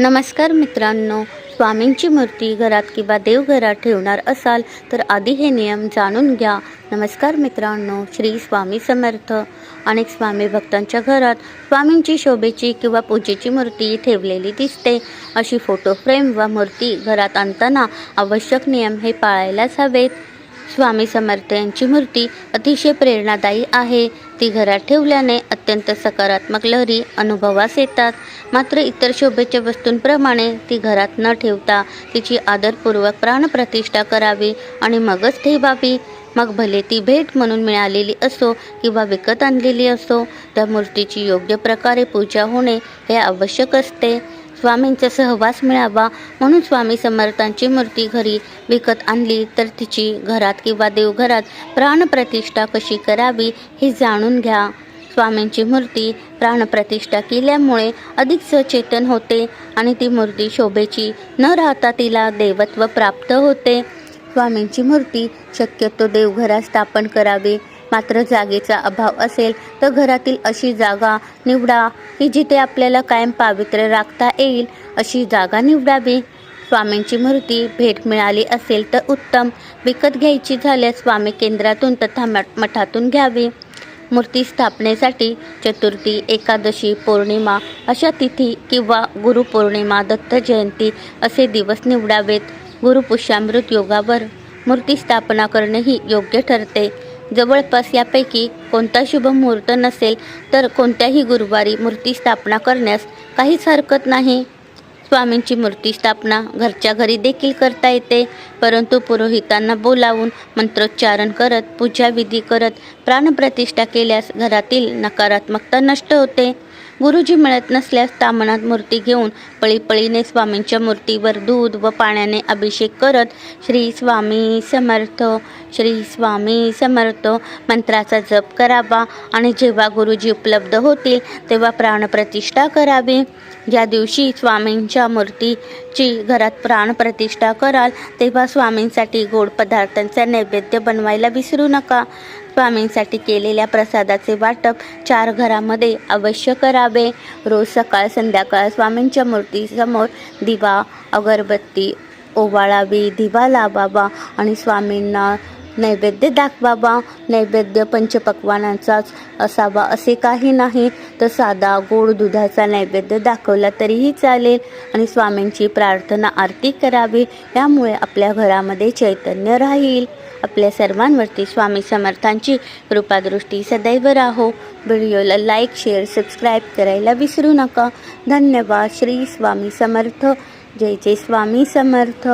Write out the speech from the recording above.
नमस्कार मित्रांनो स्वामींची मूर्ती घरात किंवा देवघरात ठेवणार असाल तर आधी हे नियम जाणून घ्या. नमस्कार मित्रांनो श्री स्वामी समर्थ. अनेक स्वामी भक्तांच्या घरात स्वामींची शोभेची किंवा पूजेची मूर्ती ठेवलेली दिसते. अशी फोटो फ्रेम व मूर्ती घरात आणताना आवश्यक नियम हे पाळायलाच हवेत. स्वामी समर्थ यांची मूर्ती अतिशय प्रेरणादायी आहे. ती घरात ठेवल्याने अत्यंत सकारात्मक लहरी अनुभवास येतात. मात्र इतर शोभेच्या वस्तूंप्रमाणे ती घरात न ठेवता तिची आदरपूर्वक प्राणप्रतिष्ठा करावी आणि मगच ठेवावी. मग भले ती भेट म्हणून मिळालेली असो किंवा विकत आणलेली असो त्या मूर्तीची योग्य प्रकारे पूजा होणे हे आवश्यक असते. स्वामींचा सहवास मिळावा म्हणून स्वामी समर्थांची मूर्ती घरी विकत आणली. तर तिची घरात किंवा देवघरात प्राणप्रतिष्ठा कशी करावी हे जाणून घ्या. स्वामींची मूर्ती प्राणप्रतिष्ठा केल्यामुळे अधिक सचेतन होते आणि ती मूर्ती शोभेची न राहता तिला देवत्व प्राप्त होते. स्वामींची मूर्ती शक्यतो देवघरात स्थापन करावी. मात्र जागेचा अभाव असेल तर घरातील अशी जागा निवडा की जिथे आपल्याला कायम पावित्र्य राखता येईल अशी जागा निवडावी. स्वामींची मूर्ती भेट मिळाली असेल तर उत्तम. विकत घ्यायची झाल्यास स्वामी केंद्रातून तथा मठ मठातून घ्यावी. मूर्ती स्थापनेसाठी चतुर्थी एकादशी पौर्णिमा अशा तिथी किंवा गुरुपौर्णिमा दत्त जयंती असे दिवस निवडावेत. गुरुपुष्यामृत योगावर मूर्ती स्थापना करणेही योग्य ठरते. जवळपास यापैकी कोणता शुभ मुहूर्त नसेल तर कोणत्याही गुरुवारी मूर्ती स्थापना करण्यास काहीच हरकत नाही. स्वामींची मूर्ती स्थापना घरच्या घरी देखील करता येते परंतु पुरोहितांना बोलावून मंत्रोच्चारण करत पूजाविधी करत प्राणप्रतिष्ठा केल्यास घरातील नकारात्मकता नष्ट होते. गुरुजी मिळत नसल्यास तामणात मूर्ती घेऊन पळीपळीने स्वामींच्या मूर्तीवर दूध व पाण्याने अभिषेक करत श्री स्वामी समर्थ श्री स्वामी समर्थ मंत्राचा जप करावा. आणि जेव्हा गुरुजी उपलब्ध होतील तेव्हा प्राणप्रतिष्ठा करावी. ज्या दिवशी स्वामींच्या मूर्तीची घरात प्राणप्रतिष्ठा कराल तेव्हा स्वामींसाठी गोड पदार्थांचा नैवेद्य बनवायला विसरू नका. स्वामींसाठी केलेल्या प्रसादाचे वाटप चार घरामध्ये अवश्य करावे. रोज सकाळ संध्याकाळ स्वामींच्या मूर्तीसमोर दिवा अगरबत्ती ओवाळावी दिवा लावावा आणि स्वामींना नैवेद्य दाखवावा. नैवेद्य पंचपक्वानांचाच असावा असे काही नाही. तर साधा गोड दुधाचा नैवेद्य दाखवला तरीही चालेल. आणि स्वामींची प्रार्थना आरती करावी. यामुळे आपल्या घरामध्ये चैतन्य राहील. आपल्या सर्वांवरती स्वामी समर्थांची कृपादृष्टी सदैव राहो. व्हिडिओला लाईक शेअर सबस्क्राईब करायला विसरू नका. धन्यवाद. श्री स्वामी समर्थ. जय जय स्वामी समर्थ.